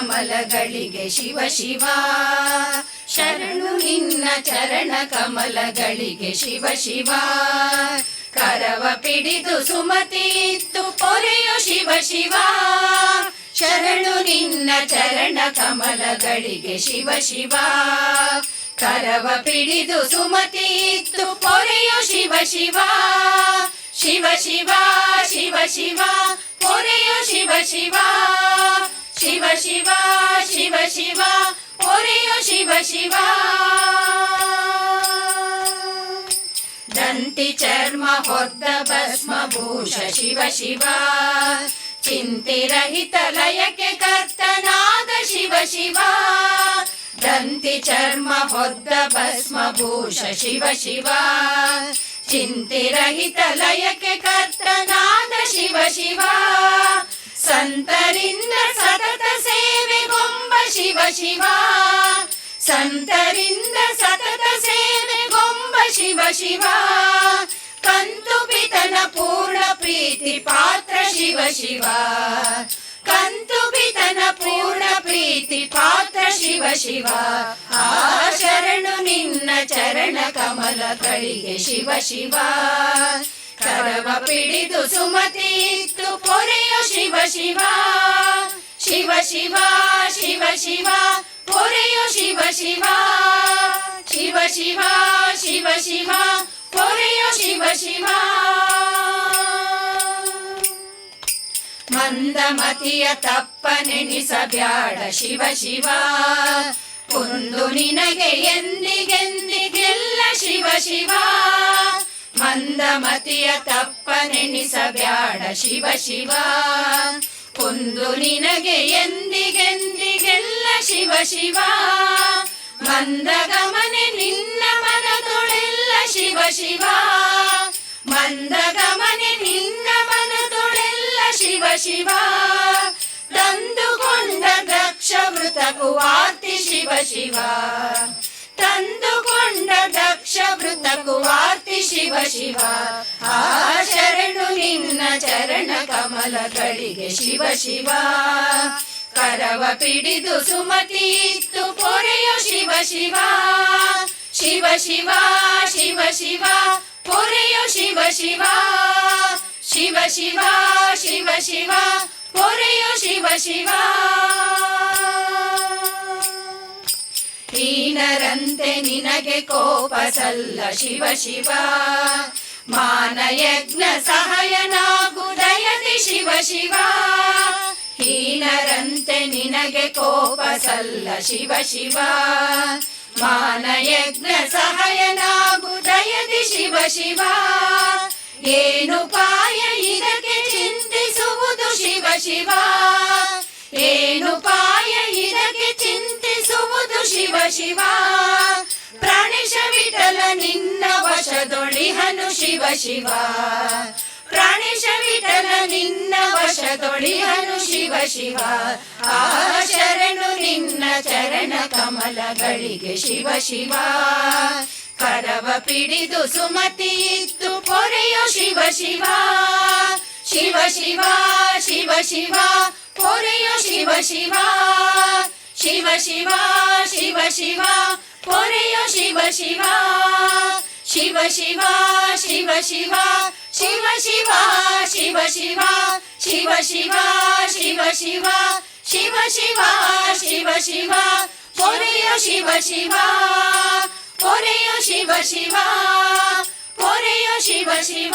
ಕಮಲಗಳಿಗೆ ಶಿವ ಶಿವ. ಶರಣು ನಿನ್ನ ಚರಣ ಕಮಲಗಳಿಗೆ ಶಿವ ಶಿವ. ಕರವ ಪಿಡಿದು ಸುಮತಿ ಇತ್ತು, ಪೊರೆಯೋ ಶಿವ ಶಿವ. ಶರಣು ನಿನ್ನ ಚರಣ ಕಮಲಗಳಿಗೆ ಶಿವ ಶಿವ. ಕರವ ಪಿಡಿದು ಸುಮತಿ ಇತ್ತು, ಪೊರೆಯೋ ಶಿವ ಶಿವ. ಶಿವ ಶಿವ ಶಿವ ಶಿವ, ಪೊರೆಯೋ ಶಿವ ಶಿವ. ಶಿವ ಶಿವ ಶಿವ ಶಿವ ಪೊರೆಯೋ ಶಿವ ಶಿವ. ದಂತಿ ಚರ್ಮ ಹೊದ್ದ ಭಸ್ಮಭೂಷ ಶಿವ ಶಿವ. ಚಿಂತಿರಹಿತ ಲಯಕ್ಕೆ ಕರ್ತನಾದ ಶಿವ ಶಿವ. ದಂತಿ ಚರ್ಮ ಹೊದ್ದ ಭಸ್ಮಭೂಷ ಶಿವ ಶಿವ. ಚಿಂತಿರಹಿತ ಲಯಕ್ಕೆ ಕರ್ತನಾದ ಶಿವ ಶಿವ. ಸಂತರಿಂದ ಸೇವೆಗೊಂಬ ಶಿವ ಶಿವ. ಸಂತರಿಂದ ಸತತ ಸೇವೆಗೊಂಬ ಶಿವ ಶಿವ. ಕಂತು ಪಿತನ ಪೂರ್ಣ ಪ್ರೀತಿ ಪಾತ್ರ ಶಿವ ಶಿವ. ಕಂತು ಪಿತನ ಪೂರ್ಣ ಪ್ರೀತಿ ಪಾತ್ರ ಶಿವ ಶಿವ. ಆ ಶರಣು ನಿನ್ನ ಚರಣ ಕಮಲಗಳಿಗೆ ಶಿವ ಶಿವ. ಕರವ ಪಿಡಿದು ಸುಮತಿ ಇತ್ತು ಶಿವ ಶಿವ ಶಿವ, ಪೊರೆಯೋ ಶಿವ ಶಿವ ಶಿವ ಶಿವ ಶಿವ ಶಿವ, ಪೊರೆಯೋ ಶಿವ ಶಿವ. ಮಂದಮತಿಯ ತಪ್ಪನೆನಿಸಬ್ಯಾಡ ಶಿವ ಶಿವ, ಕುಂದು ನಿನಗೆ ಎಂದಿಗೆಂದಿಗೆಲ್ಲ ಶಿವ ಶಿವ. ಮಂದಮತಿಯ ತಪ್ಪನೆನಿಸಬ್ಯಾಡ ಶಿವ ಶಿವ ಕುಂದು ನಿನಗೆ ಎಂದಿಗೆಂದಿಗೆಲ್ಲ ಶಿವ ಶಿವ. ಮಂದಗಮನೆ ನಿನ್ನ ಮನದೊಳೆಲ್ಲ ಶಿವ ಶಿವ. ಮಂದಗಮನೆ ನಿನ್ನ ಮನದೊಳೆಲ್ಲ ಶಿವ ಶಿವ. ತಂದುಕೊಂಡ ದಕ್ಷ ಮೃತಕು ಆರ್ತಿ ಶಿವ ಶಿವ. ತಂದುಕೊಂಡ ದಕ್ಷ ವೃತ ಕುವಾರ್ತಿ ಶಿವ ಶಿವ. ಆ ಶರಣು ನಿನ್ನ ಚರಣ ಕಮಲಗಳಿಗೆ ಶಿವ ಶಿವ. ಕರವ ಪಿಡಿದು ಸುಮತಿ ಇತ್ತು ಪೊರೆಯೋ ಶಿವ ಶಿವ. ಶಿವ ಶಿವ ಶಿವ ಶಿವ, ಪೊರೆಯೋ ಶಿವ ಶಿವ. ಶಿವ ಶಿವ ಶಿವ ಶಿವ, ಪೊರೆಯೋ ಶಿವ ಶಿವ. ಹೀನರಂತೆ ನಿನಗೆ ಕೋಪ ಸಲ್ಲ ಶಿವ ಶಿವ. ಮಾನಯಜ್ಞ ಸಹಾಯನಾಗು ದಯದಿ ಶಿವ ಶಿವ. ಹೀನರಂತೆ ನಿನಗೆ ಕೋಪ ಸಲ್ಲ ಶಿವ ಶಿವ. ಮಾನಯಜ್ಞ ಸಹಾಯನಾಗು ದಯದಿ ಶಿವ ಶಿವ. ಏನು ಪಾಯ ಇದಕ್ಕೆ ಚಿಂತಿಸುವುದು ಶಿವ ಶಿವ. ಏನು ಪಾಯ ಇದಕ್ಕೆ ಚಿಂತಿಸುವುದು ಶಿವ ಶಿವ. ವಶದೊಳಿಹನು ಶಿವ ಶಿವ. ಪ್ರಾಣೇಶ ವಿಠಲ ನಿನ್ನ ವಶ ತೊಳಿಹನು ಶಿವ ಶಿವ. ಆ ಶರಣು ನಿನ್ನ ಚರಣ ಕಮಲಗಳಿಗೆ ಶಿವ ಶಿವ. ಕರವ ಪಿಡಿದು ಸುಮತಿ ಇತ್ತು ಪೊರೆಯೋ ಶಿವ ಶಿವ. ಶಿವ ಶಿವ ಶಿವ ಶಿವ, ಪೊರೆಯೋ ಶಿವ ಶಿವ. ಶಿವ ಶಿವ ಶಿವ ಶಿವ, ಪೊರೆಯೋ ಶಿವ ಶಿವ. ಶಿವ ಶಿವ ಶಿವ ಶಿವ ಶಿವ ಶಿವ ಶಿವ ಶಿವ ಶಿವ ಶಿವ ಶಿವ ಶಿವ ಶಿವ ಶಿವ ಶಿವ ಶಿವ ಪೊರೆಯ ಶಿವ ಶಿವ ಪೊರೆಯ ಶಿವ ಶಿವ ಪೊರೆಯ ಶಿವ ಶಿವ